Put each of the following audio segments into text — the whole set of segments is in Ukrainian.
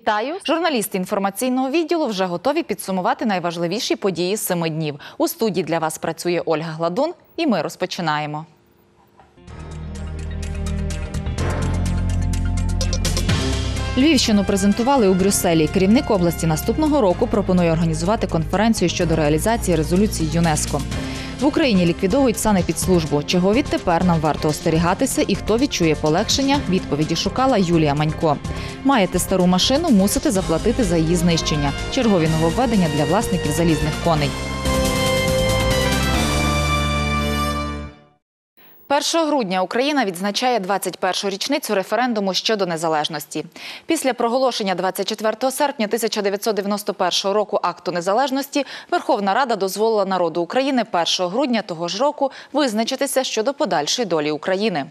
Вітаю! Журналісти інформаційного відділу вже готові підсумувати найважливіші події семи днів. У студії для вас працює Ольга Гладун, і ми розпочинаємо. Львівщину презентували у Брюсселі. Керівник області наступного року пропонує організувати конференцію щодо реалізації резолюції ЮНЕСКО. В Україні ліквідовують санепідслужбу. Чого відтепер нам варто остерігатися і хто відчує полегшення? Відповіді шукала Юлія Манько. Маєте стару машину, мусите заплатити за її знищення. Чергові нововведення для власників залізних коней. 1 грудня Україна відзначає 21-шу річницю референдуму щодо незалежності. Після проголошення 24 серпня 1991 року акту незалежності Верховна Рада дозволила народу України 1 грудня того ж року визначитися щодо подальшої долі України.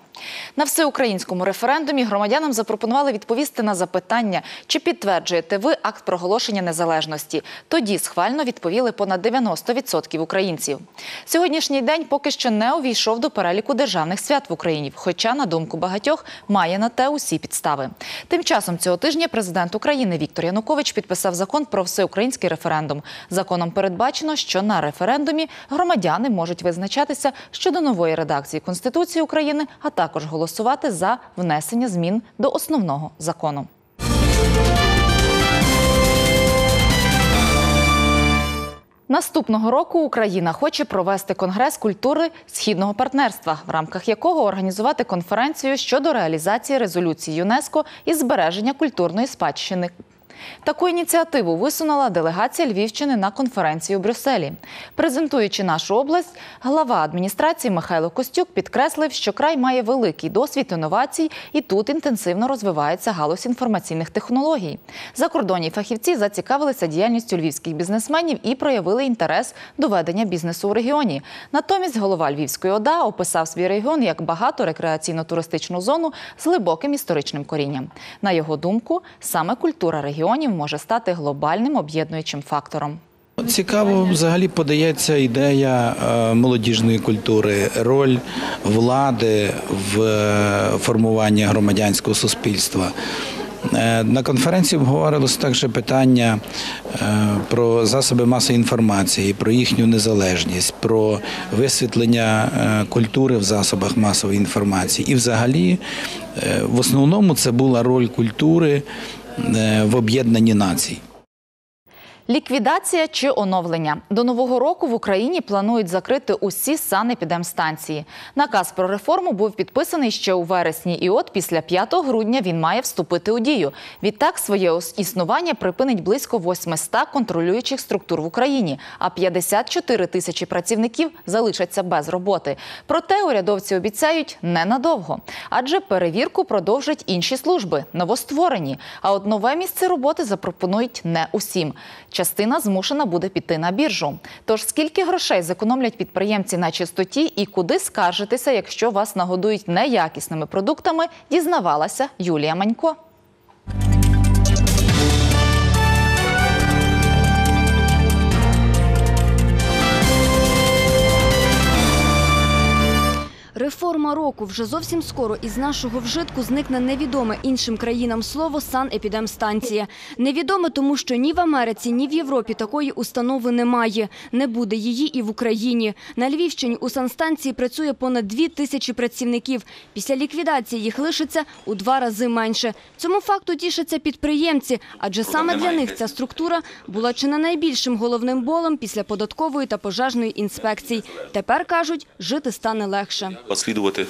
На всеукраїнському референдумі громадянам запропонували відповісти на запитання, чи підтверджуєте ви акт проголошення незалежності. Тоді схвально відповіли понад 90% українців. Сьогоднішній день поки що не увійшов до переліку державних свят в Україні, хоча, на думку багатьох, має на те усі підстави. Тим часом цього тижня президент України Віктор Янукович підписав закон про всеукраїнський референдум. Законом передбачено, що на референдумі громадяни можуть визначатися щодо нової редакції Конституції України, а також голосувати за внесення змін до основного закону. Наступного року Україна хоче провести конгрес культури східного партнерства, в рамках якого організувати конференцію щодо реалізації резолюції ЮНЕСКО із збереження культурної спадщини. Таку ініціативу висунула делегація Львівщини на конференції у Брюсселі. Презентуючи нашу область, глава адміністрації Михайло Костюк підкреслив, що край має великий досвід інновацій, і тут інтенсивно розвивається галузь інформаційних технологій. Закордонні фахівці зацікавилися діяльністю львівських бізнесменів і проявили інтерес до ведення бізнесу у регіоні. Натомість голова Львівської ОДА описав свій регіон як багато рекреаційно-туристичну зону з глибоким історичним корінням. На його думку, саме культура регіону регіонів може стати глобальним об'єднуючим фактором. Цікаво, взагалі подається ідея молодіжної культури, роль влади в формуванні громадянського суспільства. На конференції обговорилося також питання про засоби масової інформації, про їхню незалежність, про висвітлення культури в засобах масової інформації. І, взагалі, в основному це була роль культури в об'єднанні націй. Ліквідація чи оновлення до нового року в Україні планують закрити усі санепідемстанції. Наказ про реформу був підписаний ще у вересні, і от після 5 грудня він має вступити у дію. Відтак своє існування припинить близько 800 контролюючих структур в Україні, а 54 тисячі працівників залишаться без роботи. Проте урядовці обіцяють ненадовго, адже перевірку продовжать інші служби, новостворені. А от нове місце роботи запропонують не усім. Частина змушена буде піти на біржу. Тож скільки грошей зекономлять підприємці на чистоті і куди скаржитися, якщо вас нагодують неякісними продуктами, дізнавалася Юлія Манько. Реформа року вже зовсім скоро із нашого вжитку зникне невідоме іншим країнам слово санепідемстанція. Невідоме, тому що ні в Америці, ні в Європі такої установи немає. Не буде її і в Україні. На Львівщині у санстанції працює понад дві тисячі працівників. Після ліквідації їх лишиться у два рази менше. Цьому факту тішаться підприємці, адже саме для них ця структура була чи не найбільшим головним болем після податкової та пожежної інспекцій. Тепер кажуть, жити стане легше слідувати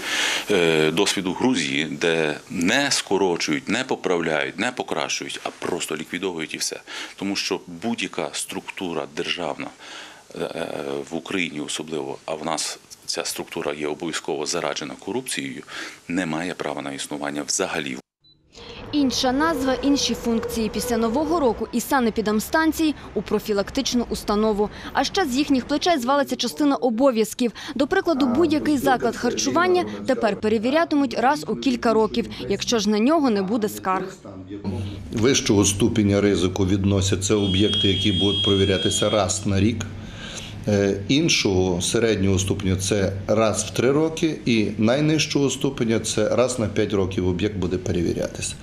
е, досвіду Грузії, де не скорочують, не поправляють, не покращують, а просто ліквідовують і все. Тому що будь-яка структура державна е, в Україні особливо, а в нас ця структура є обов'язково зараджена корупцією, не має права на існування взагалі. Інша назва, інші функції після нового року і санепідемстанції у профілактичну установу. А ще з їхніх плечей звалиться частина обов'язків. До прикладу, будь-який заклад харчування тепер перевірятимуть раз у кілька років, якщо ж на нього не буде скарг. Вищого ступеня ризику відносяться об'єкти, які будуть провірятися раз на рік. Іншого середнього ступеня це раз в три роки, і найнижчого ступеня це раз на п'ять років об'єкт буде перевірятися.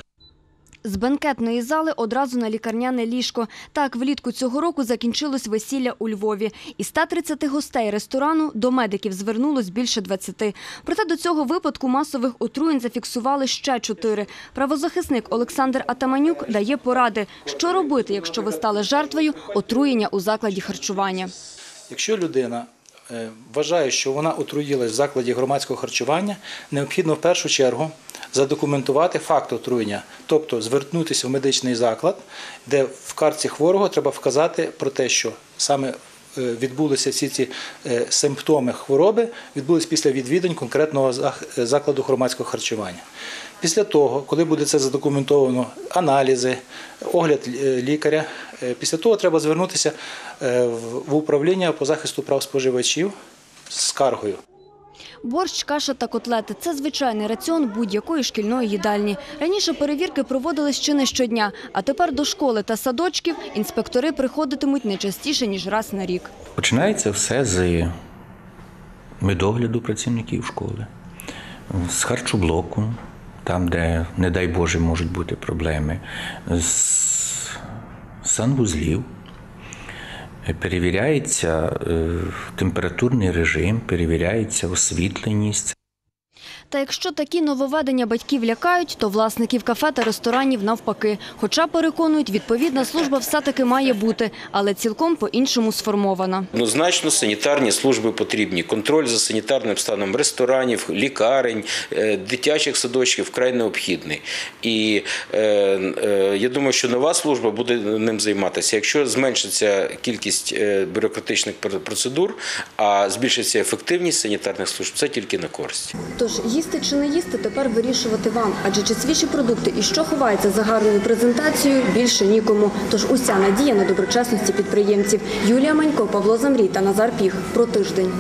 З бенкетної зали одразу на лікарняне ліжко. Так, влітку цього року закінчилось весілля у Львові. Із 130 гостей ресторану до медиків звернулось більше 20. Проте до цього випадку масових отруєнь зафіксували ще чотири. Правозахисник Олександр Атаманюк дає поради, що робити, якщо ви стали жертвою отруєння у закладі харчування. Якщо людина е, вважає, що вона отруїлась в закладі громадського харчування, необхідно в першу чергу задокументувати факт отруєння, тобто звернутися в медичний заклад, де в картці хворого треба вказати про те, що саме е, відбулися всі ці е, симптоми хвороби, відбулись після відвідань конкретного закладу громадського харчування. Після того, коли буде це задокументовано, аналізи, огляд лікаря, після того треба звернутися е, в в управління по захисту прав споживачів з скаргою. Борщ, каша та котлети – це звичайний раціон будь-якої шкільної їдальні. Раніше перевірки проводились чи не щодня, а тепер до школи та садочків інспектори приходитимуть не частіше, ніж раз на рік. Починається все з медогляду працівників школи, з харчоблоку, там, де, не дай Боже, можуть бути проблеми, з санвузлів. Перевіряється е, температурний режим, перевіряється освітленість. Та якщо такі нововведення батьків лякають, то власників кафе та ресторанів навпаки. Хоча, переконують, відповідна служба все-таки має бути, але цілком по-іншому сформована. Однозначно санітарні служби потрібні. Контроль за санітарним станом ресторанів, лікарень, е, дитячих садочків вкрай необхідний. І е, е, я думаю, що нова служба буде ним займатися. Якщо зменшиться кількість бюрократичних пр- процедур, а збільшиться ефективність санітарних служб, це тільки на користь. Тож їсти чи не їсти тепер вирішувати вам. Адже чи свіжі продукти і що ховається за гарною презентацією, більше нікому. Тож уся надія на доброчесності підприємців. Юлія Манько, Павло Замрій та Назар Піх. Про тиждень.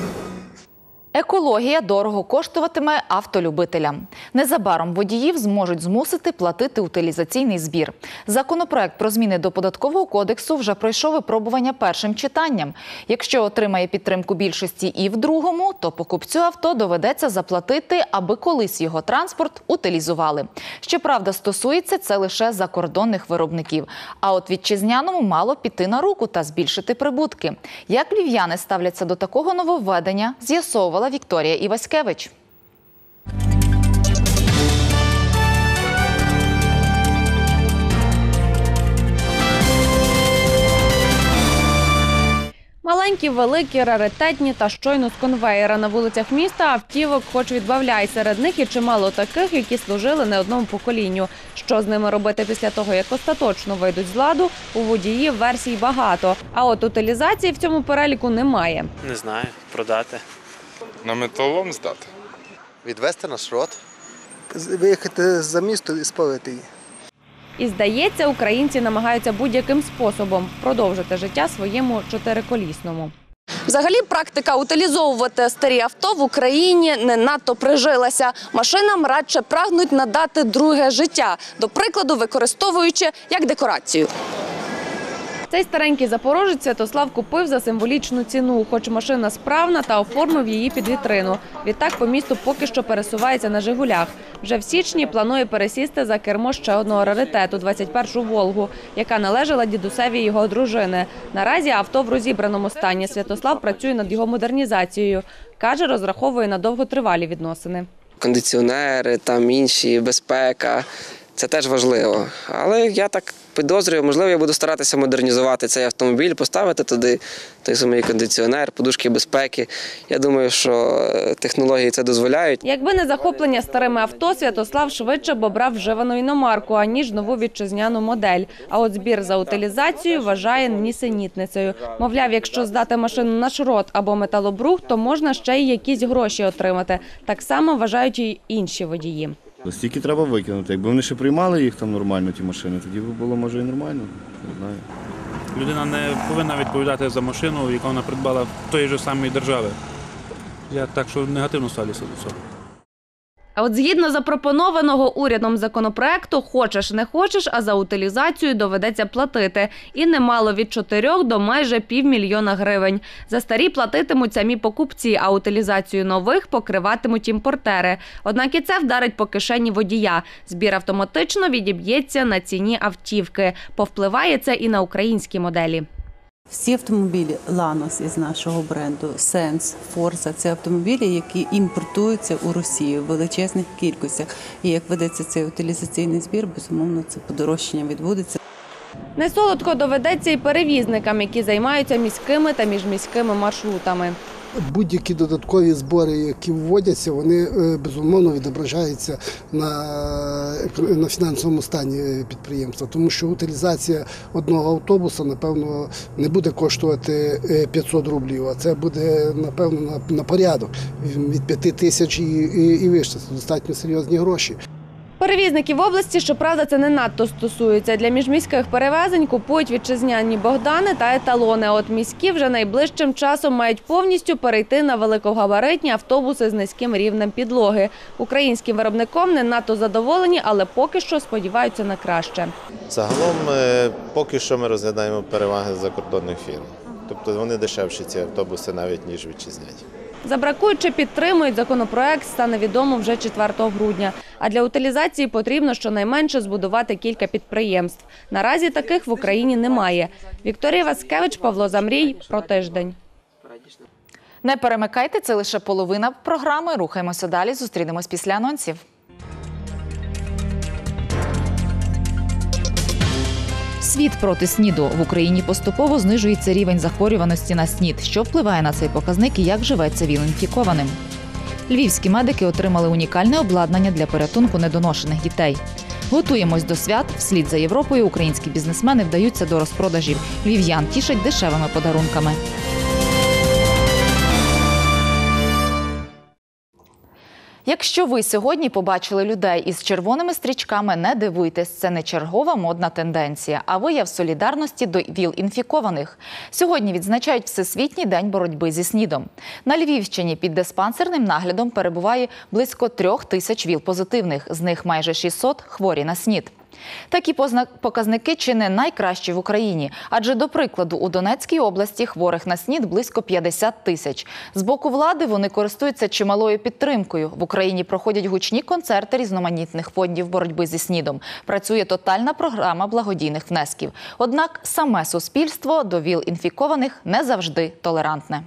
Екологія дорого коштуватиме автолюбителям. Незабаром водіїв зможуть змусити платити утилізаційний збір. Законопроект про зміни до податкового кодексу вже пройшов випробування першим читанням. Якщо отримає підтримку більшості і в другому, то покупцю авто доведеться заплатити, аби колись його транспорт утилізували. Щоправда, стосується це лише закордонних виробників. А от вітчизняному мало піти на руку та збільшити прибутки. Як львів'яни ставляться до такого нововведення, з'ясовувала Вікторія Іваськевич. Маленькі, великі, раритетні та щойно з конвеєра на вулицях міста автівок, хоч відбавляй серед них і чимало таких, які служили не одному поколінню. Що з ними робити після того, як остаточно вийдуть з ладу, у водіїв версій багато. А от утилізації в цьому переліку немає. Не знаю, продати. На металолом здати. Відвести на шрот. виїхати за місто і спалити її. І здається, українці намагаються будь-яким способом продовжити життя своєму чотириколісному. Взагалі, практика утилізовувати старі авто в Україні не надто прижилася. Машинам радше прагнуть надати друге життя, до прикладу, використовуючи як декорацію. Цей старенький запорожець Святослав купив за символічну ціну, хоч машина справна та оформив її під вітрину. Відтак по місту поки що пересувається на Жигулях. Вже в січні планує пересісти за кермо ще одного раритету – 21-шу «Волгу», яка належала дідусеві його дружини. Наразі авто в розібраному стані. Святослав працює над його модернізацією. Каже, розраховує на довготривалі відносини. Кондиціонери, там інші, безпека. Це теж важливо. Але я так підозрюю, можливо, я буду старатися модернізувати цей автомобіль, поставити туди той самий кондиціонер, подушки безпеки. Я думаю, що е, технології це дозволяють. Якби не захоплення старими авто, Святослав швидше б обрав вживану іномарку, аніж нову вітчизняну модель. А от збір за утилізацію вважає нісенітницею. Мовляв, якщо здати машину на шрот або металобрух, то можна ще й якісь гроші отримати. Так само вважають і інші водії. Стільки треба викинути. Якби вони ще приймали їх там нормально, ті машини, тоді б було може і нормально. Не знаю. Людина не повинна відповідати за машину, яку вона придбала в тої ж самої держави. Я так що негативно ставлюся до цього. А от згідно запропонованого урядом законопроекту, хочеш не хочеш, а за утилізацію доведеться платити. І немало від 4 до майже півмільйона гривень. За старі платитимуть самі покупці, а утилізацію нових покриватимуть імпортери. Однак і це вдарить по кишені водія. Збір автоматично відіб'ється на ціні автівки. Повпливає це і на українські моделі. Всі автомобілі Ланос із нашого бренду, Сенс, Форса – це автомобілі, які імпортуються у Росію в величезних кількостях. І як ведеться цей утилізаційний збір, безумовно, це подорожчання відбудеться. Несолодко доведеться і перевізникам, які займаються міськими та міжміськими маршрутами. Будь-які додаткові збори, які вводяться, вони е, безумовно відображаються на, на фінансовому стані підприємства, тому що утилізація одного автобуса, напевно, не буде коштувати е, 500 рублів, а це буде, напевно, на, на порядок від 5 тисяч і, і, і вище. Це достатньо серйозні гроші. Перевізників області, щоправда, це не надто стосується. Для міжміських перевезень купують вітчизняні Богдани та еталони. От міські вже найближчим часом мають повністю перейти на великогабаритні автобуси з низьким рівнем підлоги. Українським виробником не надто задоволені, але поки що сподіваються на краще. Загалом, е, поки що ми розглядаємо переваги закордонних фірм. Тобто вони дешевші ці автобуси навіть ніж вітчизняні. Забракують чи підтримують законопроект, стане відомо вже 4 грудня. А для утилізації потрібно щонайменше збудувати кілька підприємств. Наразі таких в Україні немає. Вікторія Васкевич, Павло Замрій. Про тиждень. Не перемикайте, це лише половина програми. Рухаємося далі. Зустрінемось після анонсів. Світ проти СНІДу в Україні поступово знижується рівень захворюваності на СНІД, що впливає на цей показник і як живеться він інфікованим. Львівські медики отримали унікальне обладнання для порятунку недоношених дітей. Готуємось до свят. Вслід за Європою українські бізнесмени вдаються до розпродажів. Львів'ян тішать дешевими подарунками. Якщо ви сьогодні побачили людей із червоними стрічками, не дивуйтесь, це не чергова модна тенденція, а вияв солідарності до ВІЛ-інфікованих. Сьогодні відзначають Всесвітній день боротьби зі СНІДом. На Львівщині під диспансерним наглядом перебуває близько трьох тисяч ВІЛ-позитивних, з них майже 600 хворі на СНІД. Такі показники чи не найкращі в Україні, адже до прикладу у Донецькій області хворих на СНІД близько 50 тисяч. З боку влади вони користуються чималою підтримкою. В Україні проходять гучні концерти різноманітних фондів боротьби зі СНІДом. Працює тотальна програма благодійних внесків. Однак саме суспільство до ВІЛ-інфікованих не завжди толерантне.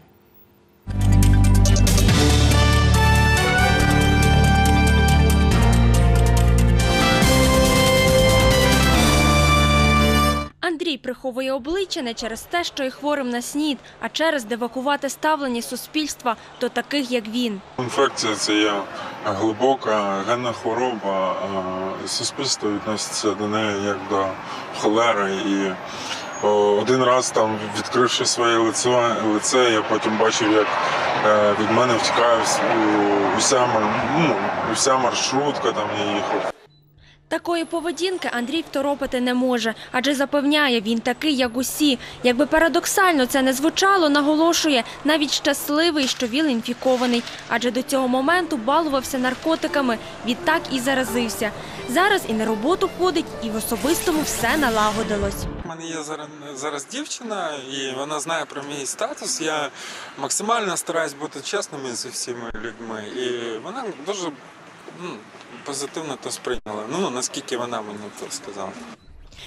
Андрій приховує обличчя не через те, що є хворим на СНІД, а через девакувати ставлення суспільства до таких, як він. Інфекція це є глибока генна хвороба. Суспільство відноситься до неї як до холери. І один раз там відкривши своє лице, лице, я потім бачив, як е, від мене втікає уся, ну, уся маршрутка, там я їхав. Такої поведінки Андрій второпати не може, адже запевняє, він такий, як усі. Якби парадоксально це не звучало, наголошує, навіть щасливий, що ВІЛ інфікований, адже до цього моменту балувався наркотиками, відтак і заразився. Зараз і на роботу ходить, і в особистому все налагодилось. У мене є зараз, зараз дівчина, і вона знає про мій статус. Я максимально стараюсь бути чесним із всіма людьми. І вона дуже ну, позитивно то сприйняла. Ну, наскільки вона мені то сказала.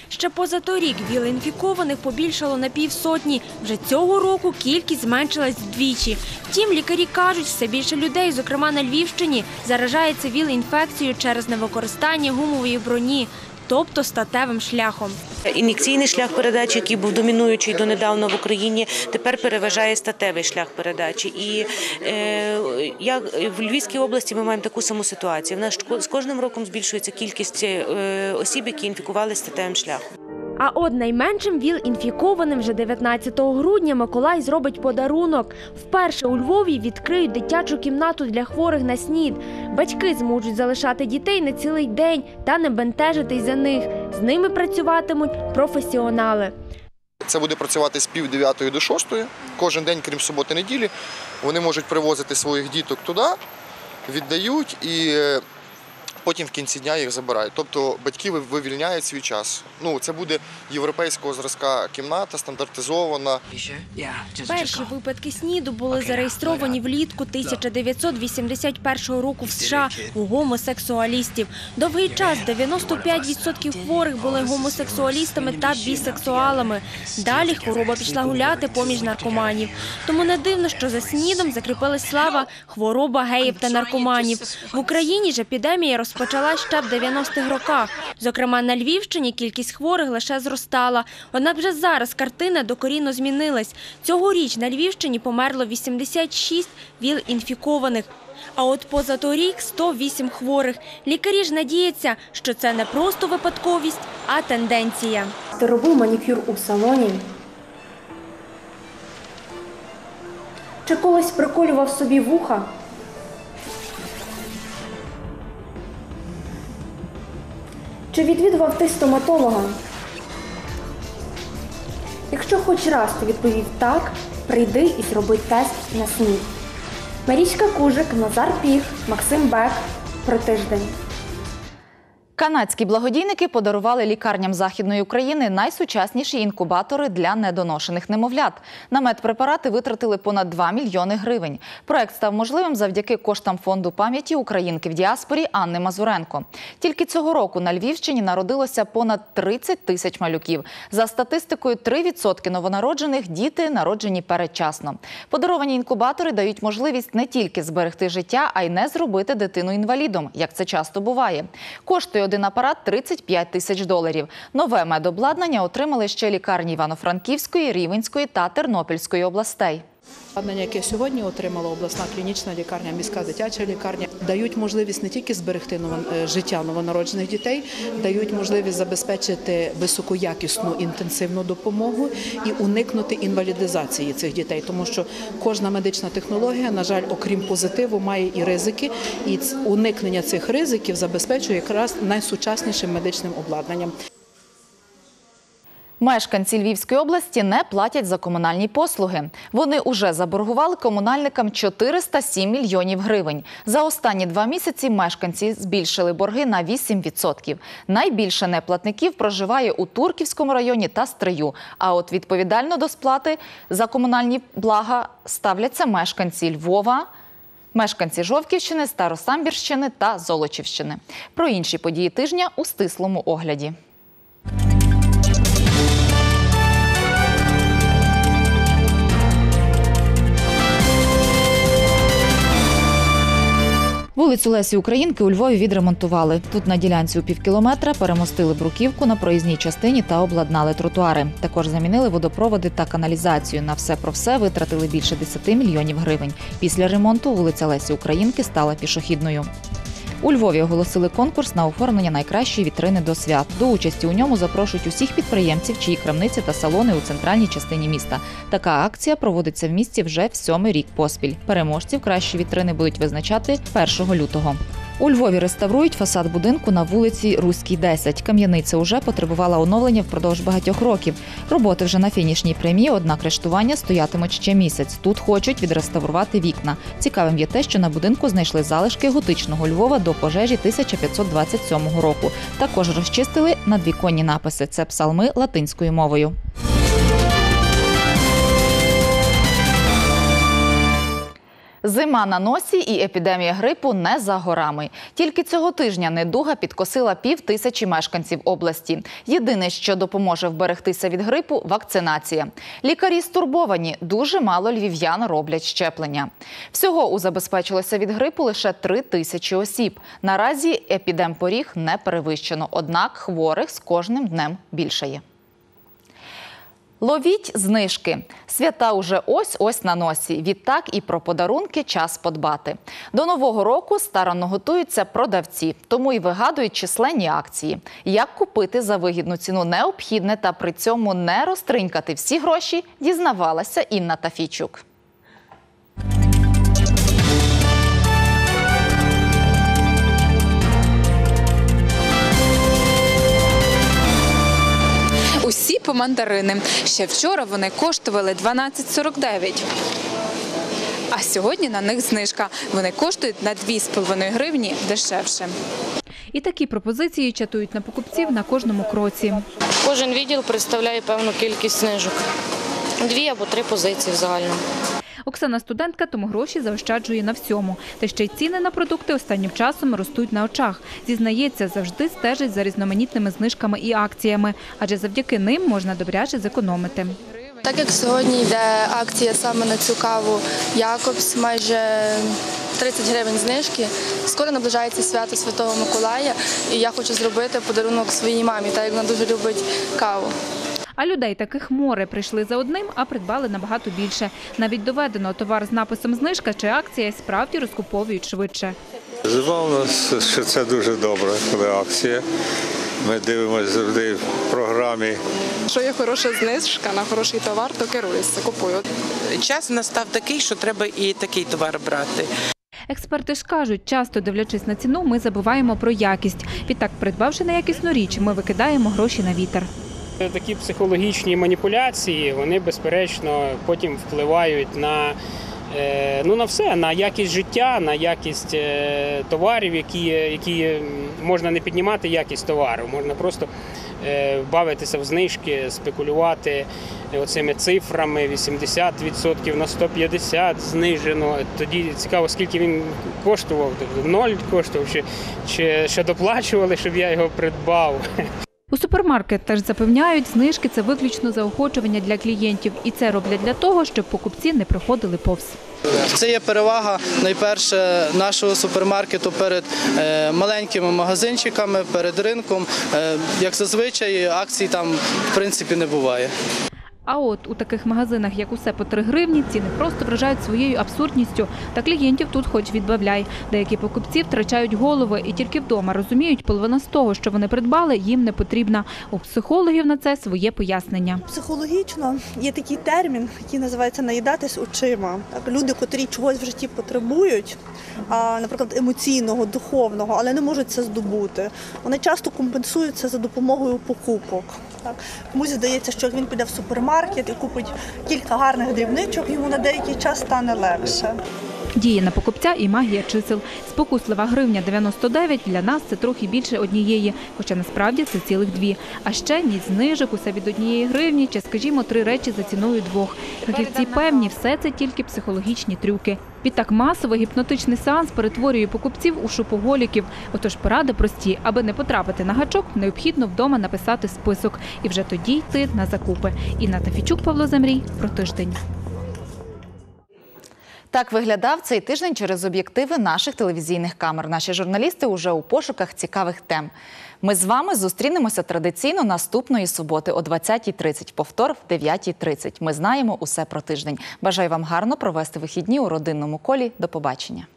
Ще позаторік ВІЛ-інфікованих побільшало на півсотні. Вже цього року кількість зменшилась вдвічі. Втім, лікарі кажуть, все більше людей, зокрема на Львівщині, заражається ВІЛ-інфекцією через невикористання гумової броні, тобто статевим шляхом. Ін'єкційний шлях передачі, який був домінуючий донедавна в Україні, тепер переважає статевий шлях передачі. І е, як в Львівській області ми маємо таку саму ситуацію. В нас з кожним роком збільшується кількість е, осіб, які інфікували статевим шляхом. А от найменшим ВІЛ-інфікованим вже 19 грудня Миколай зробить подарунок. Вперше у Львові відкриють дитячу кімнату для хворих на СНІД. Батьки зможуть залишати дітей на цілий день та не бентежитись за них. З ними працюватимуть професіонали. Це буде працювати з пів дев'ятої до шостої. Кожен день, крім суботи неділі, вони можуть привозити своїх діток туди, віддають і е, потім в кінці дня їх забирають. Тобто батьки вивільняють свій час. Ну, це буде європейського зразка кімната, стандартизована. Перші випадки СНІДу були зареєстровані влітку 1981 року в США у гомосексуалістів. Довгий час 95% хворих були гомосексуалістами та бісексуалами. Далі хвороба пішла гуляти поміж наркоманів. Тому не дивно, що за СНІДом закріпилась слава хвороба геїв та наркоманів. В Україні ж епідемія розпочалась ще в 90-х роках. Зокрема, на Львівщині кількість хворих лише зростала. Однак вже зараз картина докорінно змінилась. Цьогоріч на Львівщині померло 86 ВІЛ-інфікованих. А от поза позаторік 108 хворих. Лікарі ж надіються, що це не просто випадковість, а тенденція. Ти робив манікюр у салоні? Чи колись приколював собі вуха? Чи відвідував ти стоматолога? Якщо хоч раз ти відповів так, прийди і зроби тест на СНІД. Марічка Кужик, Назар Піх, Максим Бек. Про тиждень. Канадські благодійники подарували лікарням Західної України найсучасніші інкубатори для недоношених немовлят. На медпрепарати витратили понад 2 мільйони гривень. Проект став можливим завдяки коштам фонду пам'яті українки в діаспорі Анни Мазуренко. Тільки цього року на Львівщині народилося понад 30 тисяч малюків. За статистикою, 3% новонароджених діти народжені передчасно. Подаровані інкубатори дають можливість не тільки зберегти життя, а й не зробити дитину інвалідом, як це часто буває. Один апарат 35 тисяч доларів. Нове медобладнання отримали ще лікарні Івано-Франківської, Рівенської та Тернопільської областей. Обладнання, яке сьогодні отримала обласна клінічна лікарня, міська дитяча лікарня, дають можливість не тільки зберегти е, життя новонароджених дітей, дають можливість забезпечити високоякісну інтенсивну допомогу і уникнути інвалідизації цих дітей, тому що кожна медична технологія, на жаль, окрім позитиву, має і ризики, і уникнення цих ризиків забезпечує якраз найсучаснішим медичним обладнанням. Мешканці Львівської області не платять за комунальні послуги. Вони уже заборгували комунальникам 407 мільйонів гривень. За останні два місяці мешканці збільшили борги на 8%. Найбільше неплатників проживає у Турківському районі та Стрию. А от відповідально до сплати за комунальні блага ставляться мешканці Львова, Мешканці Жовківщини, Старосамбірщини та Золочівщини. Про інші події тижня у стислому огляді. Вулицю Лесі Українки у Львові відремонтували. Тут на ділянці у півкілометра перемостили бруківку на проїзній частині та обладнали тротуари. Також замінили водопроводи та каналізацію. На все про все витратили більше 10 мільйонів гривень. Після ремонту вулиця Лесі Українки стала пішохідною. У Львові оголосили конкурс на оформлення найкращої вітрини до свят. До участі у ньому запрошують усіх підприємців, чиї крамниці та салони у центральній частині міста. Така акція проводиться в місті вже в сьомий рік поспіль. Переможців кращі вітрини будуть визначати 1 лютого. У Львові реставрують фасад будинку на вулиці Руській 10. Кам'яниця уже потребувала оновлення впродовж багатьох років. Роботи вже на фінішній прямі, однак рештування стоятимуть ще місяць. Тут хочуть відреставрувати вікна. Цікавим є те, що на будинку знайшли залишки готичного Львова до пожежі 1527 року. Також розчистили надвіконні написи. Це псалми латинською мовою. Зима на носі і епідемія грипу не за горами. Тільки цього тижня недуга підкосила пів тисячі мешканців області. Єдине, що допоможе вберегтися від грипу вакцинація. Лікарі стурбовані. Дуже мало львів'ян роблять щеплення. Всього узабезпечилося від грипу лише три тисячі осіб. Наразі епідемпоріг не перевищено, однак хворих з кожним днем більшає. Ловіть знижки. Свята уже ось-ось на носі. Відтак і про подарунки час подбати. До нового року старанно готуються продавці, тому і вигадують численні акції. Як купити за вигідну ціну необхідне та при цьому не розтринькати всі гроші, дізнавалася Інна Тафійчук. Мандарини. Ще вчора вони коштували 12,49. А сьогодні на них знижка. Вони коштують на 2,5 гривні дешевше. І такі пропозиції чатують на покупців на кожному кроці. Кожен відділ представляє певну кількість знижок. Дві або три позиції в загальному. Оксана студентка, тому гроші заощаджує на всьому. Та ще й ціни на продукти останнім часом ростуть на очах. Зізнається, завжди стежить за різноманітними знижками і акціями, адже завдяки ним можна добряче зекономити. Так як сьогодні йде акція саме на цю каву Якобс, майже 30 гривень знижки. Скоро наближається свято Святого Миколая, і я хочу зробити подарунок своїй мамі, так як вона дуже любить каву. А людей таких море прийшли за одним, а придбали набагато більше. Навіть доведено товар з написом знижка чи акція справді розкуповують швидше. Безумовно, що це дуже добре, коли акція. Ми дивимося завжди в програмі. Якщо є хороша знижка на хороший товар, то керуюся, купую. Час настав такий, що треба і такий товар брати. Експерти ж кажуть, часто дивлячись на ціну, ми забуваємо про якість. Відтак, придбавши неякісну річ, ми викидаємо гроші на вітер. Такі психологічні маніпуляції, вони безперечно потім впливають на, е, ну, на все, на якість життя, на якість е, товарів, які, які можна не піднімати якість товару, можна просто е, бавитися в знижки, спекулювати оцими цифрами 80% на 150 знижено. Тоді цікаво, скільки він коштував, тобто ноль коштував, чи, чи ще доплачували, щоб я його придбав. У супермаркет теж запевняють, знижки це виключно заохочування для клієнтів, і це роблять для того, щоб покупці не приходили повз. Це є перевага найперше нашого супермаркету перед е, маленькими магазинчиками, перед ринком. Е, Як зазвичай акцій там в принципі не буває. А от у таких магазинах, як усе по 3 гривні, ціни просто вражають своєю абсурдністю. Та клієнтів тут хоч відбавляй. Деякі покупці втрачають голови і тільки вдома розуміють, половина з того, що вони придбали, їм не потрібна. У психологів на це своє пояснення. Психологічно є такий термін, який називається наїдатись очима. Так, люди, котрі чогось в житті потребують, а, наприклад, емоційного, духовного, але не можуть це здобути. Вони часто компенсують це за допомогою покупок. Так, комусь здається, що як він піде в супермаркет і купить кілька гарних дрібничок, йому на деякий час стане легше. Діє на покупця і магія чисел. Спокуслива гривня 99 для нас це трохи більше однієї, хоча насправді це цілих дві. А ще ні знижок, усе від однієї гривні, чи, скажімо, три речі за ціною двох. Фахівці певні, все це тільки психологічні трюки. Відтак масовий гіпнотичний сеанс перетворює покупців у шопоголіків. Отож поради прості, аби не потрапити на гачок, необхідно вдома написати список і вже тоді йти на закупи. Інна Тафічук, Павло Замрій про тиждень. Так виглядав цей тиждень через об'єктиви наших телевізійних камер. Наші журналісти уже у пошуках цікавих тем. Ми з вами зустрінемося традиційно наступної суботи о 20.30. Повтор в 9.30. Ми знаємо усе про тиждень. Бажаю вам гарно провести вихідні у родинному колі. До побачення.